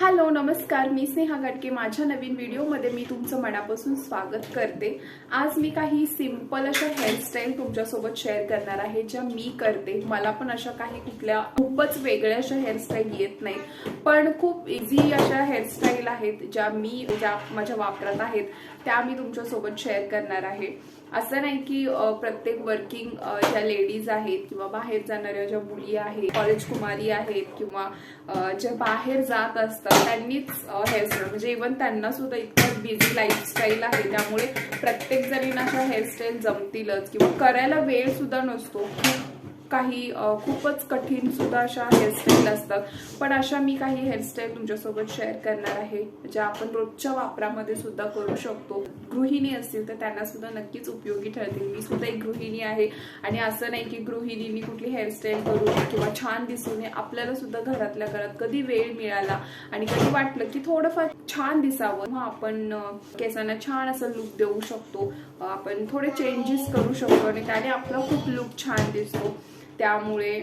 Hello नमस्कार. मी स्नेहा गटके माझ्या नवीन व्हिडिओमध्ये मी तुमचं मनापासून स्वागत करते. आज मी काही सिंपल अशा हेअरस्टाईल तुमच्यासोबत शेअर करणार आहे ज्या मी करते. मला पण अशा काही कुठल्या खूपच वेगळ्या अशा हेअरस्टाईल येत नाहीत. पण खूप इझी अशा हेअरस्टाईल आहेत ज्या मी ज्या माझ्या वापरात आहेत त्या मी तुमच्यासोबत शेअर करणार आहे. असं नाही की प्रत्येक वर्किंग ज्या लेडीज आहेत किंवा बाहेर जाणाऱ्या ज्या मुली आहेत कॉलेज कुमारी आहेत किंवा ज्या बाहेर जात असतात त्यांनीच हेअरस्टाईल म्हणजे इव्हन त्यांना सुद्धा इतकं बिझी लाईफस्टाईल आहे त्यामुळे प्रत्येक जणींना अशा हेअरस्टाईल जमतीलच. किंवा करायला वेळ सुद्धा नसतो. काही खूपच कठीण सुद्धा अशा हेअरस्टाईल असतात. पण अशा मी काही हेअरस्टाईल तुमच्यासोबत शेअर करणार आहे ज्या आपण रोजच्या वापरामध्ये सुद्धा करू शकतो. गृहिणी असतील तर त्यांना सुद्धा नक्कीच उपयोगी ठरतील. मी सुद्धा एक गृहिणी आहे आणि असं नाही की गृहिणींनी कुठली हेअरस्टाईल करू नये किंवा छान दिसू नये. आपल्याला सुद्धा घरातल्या घरात कधी वेळ मिळाला आणि कधी वाटलं की थोडंफार छान दिसावं मग आपण केसांना छान असं लुक देऊ शकतो. आपण थोडे चेंजेस करू शकतो आणि त्याने आपला खूप लुक छान दिसतो. त्यामुळे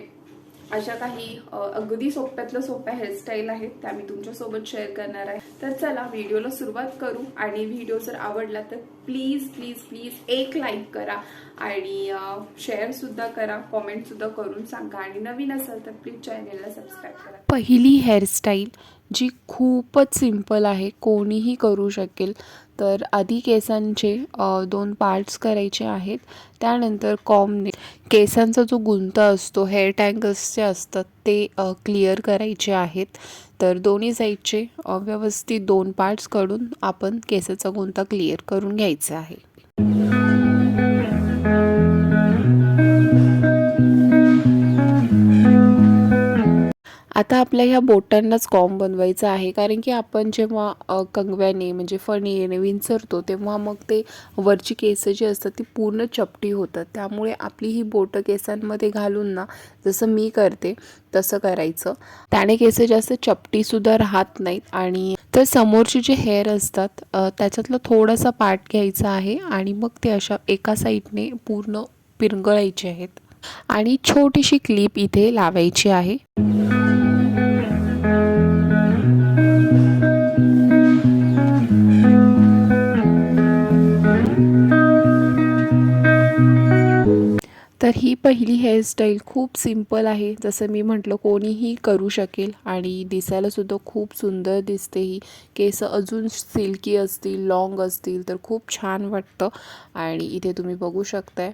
अशा काही अगदी सोप्यातल्या सोप्या हेअरस्टाईल आहेत त्या मी तुमच्यासोबत शेअर करणार आहे. तर चला व्हिडिओला सुरुवात करू. आणि व्हिडिओ जर आवडला तर प्लीज प्लीज प्लीज एक लाईक करा. आणि शेअरसुद्धा करा कॉमेंटसुद्धा करून सांगा. आणि नवीन असेल तर प्लीज चॅनेलला सबस्क्राईब करा. पहिली हेअरस्टाईल जी खूपच सिंपल आहे कोणीही करू शकेल. तर आधी केसांचे दोन पार्ट्स करायचे आहेत. त्यानंतर कॉमने केसांचा जो गुंता असतो हेअर टँगल्सचे असतात ते क्लिअर करायचे आहेत. तर दोन्ही साईडचे व्यवस्थित दोन पार्ट्स काढून आपण केसाचा गुंता क्लिअर करून घ्यायचा आहे. आता आपल्या ह्या बोटांनाच कॉम बनवायचं आहे. कारण की आपण जेव्हा कंगव्याने म्हणजे फणीने विंचरतो तेव्हा मग ते वरची केस जी असतात ती पूर्ण चपटी होतात. त्यामुळे आपली ही बोटं केसांमध्ये घालून ना जसं मी करते तसं करायचं. त्याने केस जास्त चपटीसुद्धा राहत नाहीत आणि तर समोरचे जे हेअर असतात त्याच्यातला त्याच्यातलं थोडासा पार्ट घ्यायचा आहे आणि मग ते अशा एका साईडने पूर्ण पिरंगळायचे आहेत. आणि छोटीशी क्लिप इथे लावायची आहे. तर ही पहिली हेअरस्टाईल खूप सिंपल आहे. जसं मी म्हटलं कोणीही करू शकेल आणि दिसायलासुद्धा खूप सुंदर दिसते ही. केस अजून सिल्की असतील लॉंग असतील तर खूप छान वाटतं. आणि इथे तुम्ही बघू शकताय.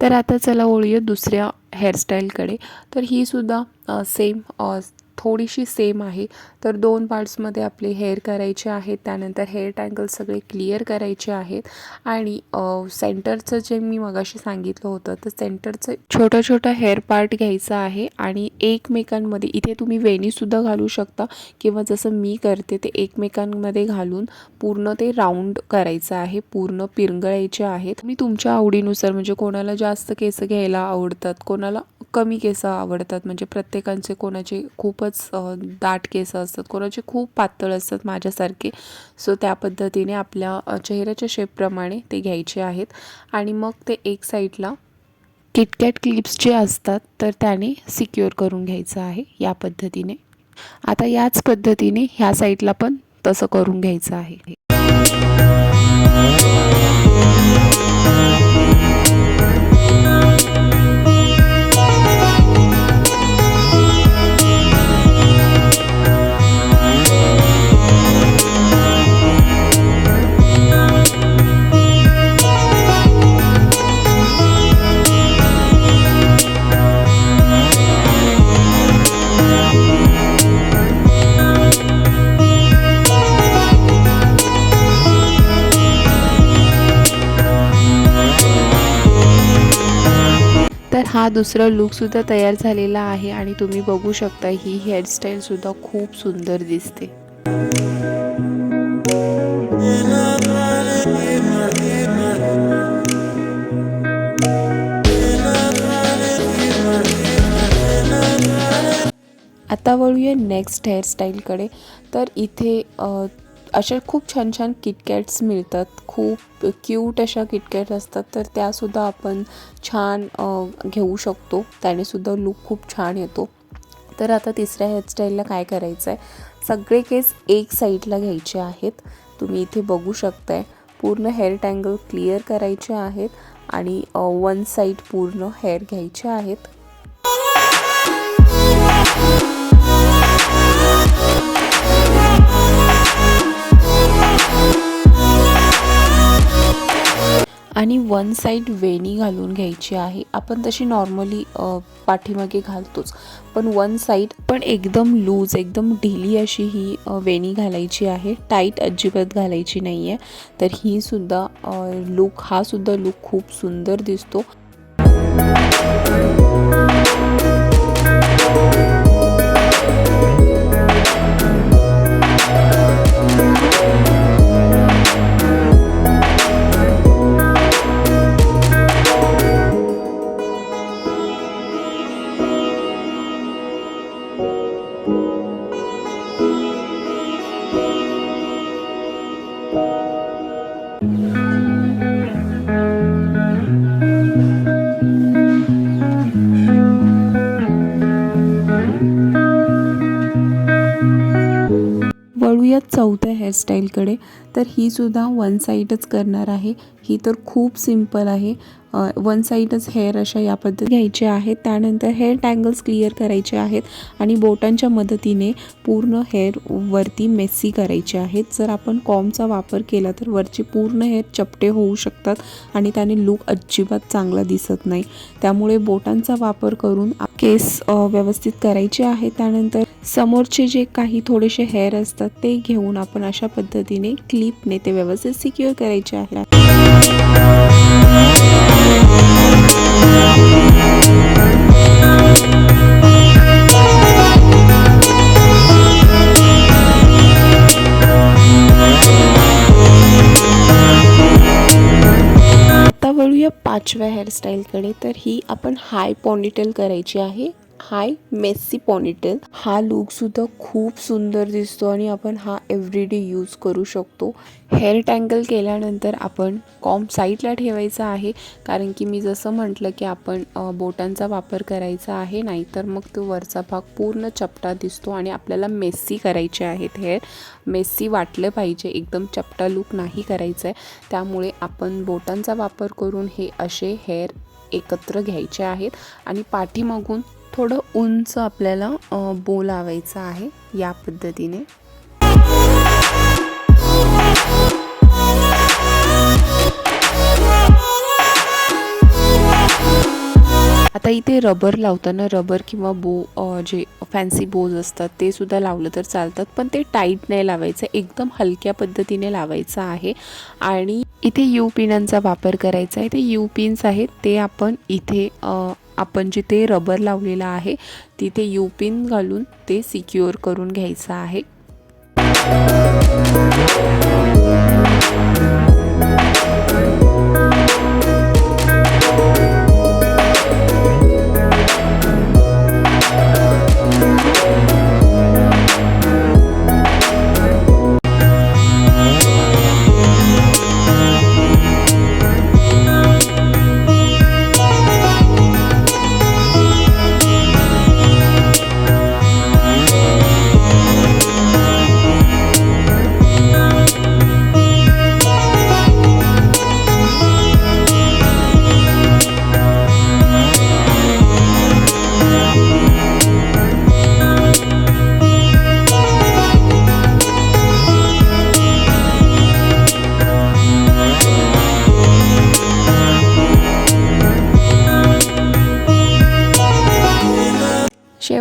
तर आता चला ओळूया दुसऱ्या हेअरस्टाईलकडे तर ही सुद्धा सेम थोडीशी सेम आहे. तर दोन पार्ट्समध्ये आपले हेअर करायचे आहेत. त्यानंतर हेअर टँगल सगळे क्लिअर करायचे आहेत. आणि सेंटरचं जे मी मगाशी सांगितलं होतं तर सेंटरचं छोटं छोटं हेअर पार्ट घ्यायचं आहे. आणि एकमेकांमध्ये इथे तुम्ही वेणीसुद्धा घालू शकता. किंवा जसं मी करते ते एकमेकांमध्ये घालून पूर्ण ते राऊंड करायचं आहे. पूर्ण पिरंगळायचे आहेत. मी तुमच्या आवडीनुसार म्हणजे कोणाला जास्त केस घ्यायला आवडतात कोणाला कमी केस आवडतात. म्हणजे प्रत्येकांचे कोणाचे खूपच दाट केस असतात कोणाचे खूप पातळ असतात माझ्यासारखे. सो त्या पद्धतीने आपल्या चेहऱ्याच्या शेपप्रमाणे ते घ्यायचे आहेत. आणि मग ते एक साईडला किटकॅट क्लिप्स जे असतात तर त्याने सिक्युअर करून घ्यायचं आहे या पद्धतीने. आता याच पद्धतीने ह्या साईडला पण तसं करून घ्यायचं आहे. तर हा दुसरा लुकसुद्धा तयार झालेला आहे आणि तुम्ही बघू शकता ही हेअरस्टाईलसुद्धा खूप सुंदर दिसते. आता वळूया नेक्स्ट हेअरस्टाईलकडे तर इथे असे खूप छान छान किटकॅट्स मिळतात. खूप क्यूट अशा किटकॅट असतात. तर त्यासुद्धा आपण छान घेऊ शकतो. त्यानेसुद्धा लुक खूप छान येतो. तर आता तिसऱ्या हेअरस्टाईलला काय करायचं आहे सगळे केस एक साईडला घ्यायचे आहेत. तुम्ही इथे बघू शकताय. पूर्ण हेअर टँगल क्लिअर करायचे आहेत. आणि वन साईड पूर्ण हेअर घ्यायचे आहेत. आणि वन साईड वेणी घालून घ्यायची आहे. आपण तशी नॉर्मली पाठीमागे घालतोच. पण वन साईड पण एकदम लूज एकदम ढिली अशी ही वेणी घालायची आहे. टाईट अजिबात घालायची नाही आहे तर ही सुद्धा लुक हा सुद्धा लुक खूप सुंदर दिसतो. चौथ्या हेअरस्टाईलकडे तर ही सुद्धा वन साईडच करणार आहे. ही तर खूप सिंपल आहे. वन साईडच हेअर अशा या पद्धती घ्यायचे आहेत. त्यानंतर हेअर टँगल्स क्लिअर करायचे आहेत आणि बोटांच्या मदतीने पूर्ण हेअर वरती मेसी करायचे आहेत. जर आपण कॉमचा वापर केला तर वरचे पूर्ण हेअर चपटे होऊ शकतात आणि त्याने लुक अजिबात चांगला दिसत नाही. त्यामुळे बोटांचा वापर करून केस व्यवस्थित करायचे आहे त्यानंतर समोरचे जे काही थोडेसे हेअर असतात ते घेऊन आपण अशा पद्धतीने क्लिपने ते व्यवस्थित सिक्युअर करायचे आहे हेअरस्टाईलकडे तर ही आपण हाय पॉनिटेल करायची आहे. High messy ponytail. हा लुकसुद्धा खूप सुंदर दिसतो आणि आपण हा एव्हरीडे यूज करू शकतो. हेअर टँगल केल्यानंतर आपण कॉम साईडला ठेवायचा आहे. कारण की मी जसं म्हटलं की आपण बोटांचा वापर करायचा आहे नाही तर मग तो वरचा भाग पूर्ण चपटा दिसतो आणि आपल्याला मेस्सी करायचे आहेत हेअर. मेस्सी वाटलं पाहिजे एकदम चपटा लुक नाही करायचं आहे. त्यामुळे आपण बोटांचा वापर करून हे असे हेअर एकत्र घ्यायचे आहेत आणि पाठीमागून थोडं उंच आपल्याला बो लावायचा आहे या पद्धतीने. आता इथे रबर लावताना रबर किंवा बो जे फॅन्सी बोज असतात ते सुद्धा लावलं तर चालतात पण ते टाईट नाही लावायचं. एकदम हलक्या पद्धतीने लावायचं आहे. आणि इथे यू पिनांचा वापर करायचा आहे. ते यू पिन्स आहेत ते आपण इथे आपण जिथे रबर लावलेला आहे तिथे यू पिन घालून ते सिक्युअर करून घ्यायचं आहे.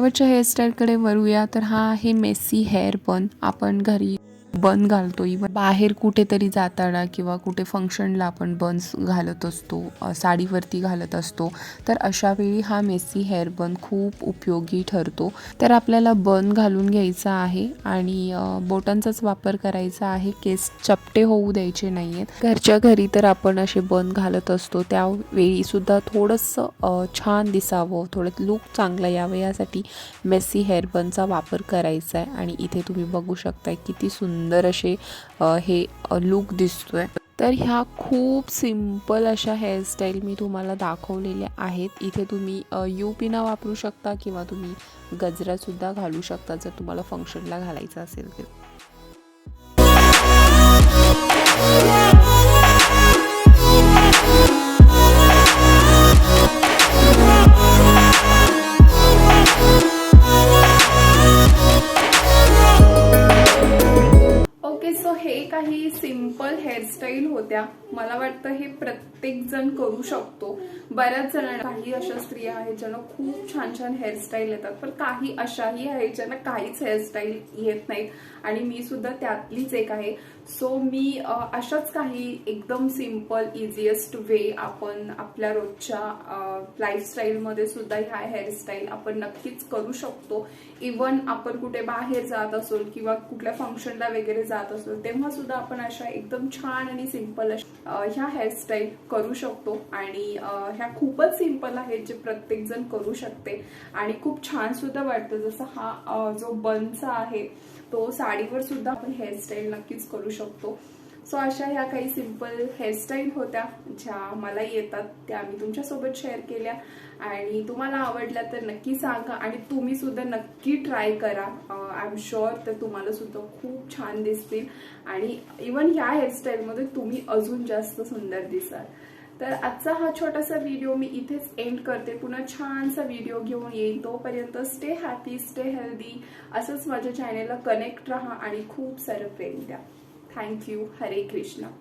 शेवटच्या हेअरस्टाईलकडे वरूया तर हा आहे मेसी हेअर बन आपण घरी बन घालतो. इवन बाहेर कुठेतरी जाताना किंवा कुठे फंक्शनला आपण बन्स घालत असतो साडीवरती घालत असतो तर अशा वेळी हा मेसी हेअर बन खूप उपयोगी ठरतो. तर आपल्याला बन घालून घ्यायचा आहे आणि बोटांचाच वापर करायचा आहे. केस चपटे होऊ द्यायचे नाही आहेत घरच्या घरी तर आपण असे बन घालत असतो. त्यावेळी सुद्धा थोडंसं छान दिसावं थोडं लुक चांगला यावं यासाठी मेसी हेअर बनचा वापर करायचा आहे. आणि इथे तुम्ही बघू शकता किती सुंदर सुंदर असे हे लुक दिसतोय. तर ह्या खूप सिंपल अशा हेअरस्टाईल मी तुम्हाला दाखवलेल्या आहेत. इथे तुम्ही अ, यू पिना वापरू शकता किंवा तुम्ही गजरासुद्धा घालू शकता जर तुम्हाला फंक्शनला घालायचं असेल तर. मला वाटतं हे प्रत्येक जण करू शकतो. बऱ्याच जणांना काही अशा स्त्रिया आहेत ज्यांना खूप छान छान हेअरस्टाईल येतात पण काही अशाही आहेत ज्यांना काहीच हेअरस्टाईल येत नाहीत. आणि मी सुद्धा त्यातलीच एक आहे. सो मी अशाच काही एकदम सिंपल इझिएस्ट वे आपण आपल्या रोजच्या लाईफस्टाईलमध्ये सुद्धा ह्या हेअरस्टाईल आपण नक्कीच करू शकतो. इवन आपण कुठे बाहेर जात असोल किंवा कुठल्या फंक्शनला वगैरे जात असो तेव्हा सुद्धा आपण अशा एकदम छान आणि सिंपल ह्या हेअरस्टाईल करू शकतो आणि ह्या खूपच सिंपल आहेत जे प्रत्येक जण करू शकते. आणि खूप छान सुद्धा वाटतं. जसं हा जो बनचा आहे तो साडीवर सुद्धा आपण हेअरस्टाईल नक्कीच करू शकतो. सो अशा ह्या काही सिंपल हेअरस्टाईल होत्या ज्या मला येतात त्या मी तुमच्यासोबत शेअर केल्या. आणि तुम्हाला आवडल्या तर नक्की सांगा आणि तुम्ही सुद्धा नक्की ट्राय करा. आय एम शुअर तर तुम्हाला सुद्धा खूप छान दिसतील. आणि इवन ह्या हेअरस्टाईलमध्ये तुम्ही अजून जास्त सुंदर दिसाल. तर आजचा हा छोटासा व्हिडिओ मी इथेच एंड करते. पुन्हा छानसा व्हिडिओ घेऊन येईन. तोपर्यंत स्टे हॅपी स्टे हेल्दी असंच माझ्या चॅनेलला कनेक्ट राहा आणि खूप सारं प्रेम द्या. Thank you. Hare Krishna.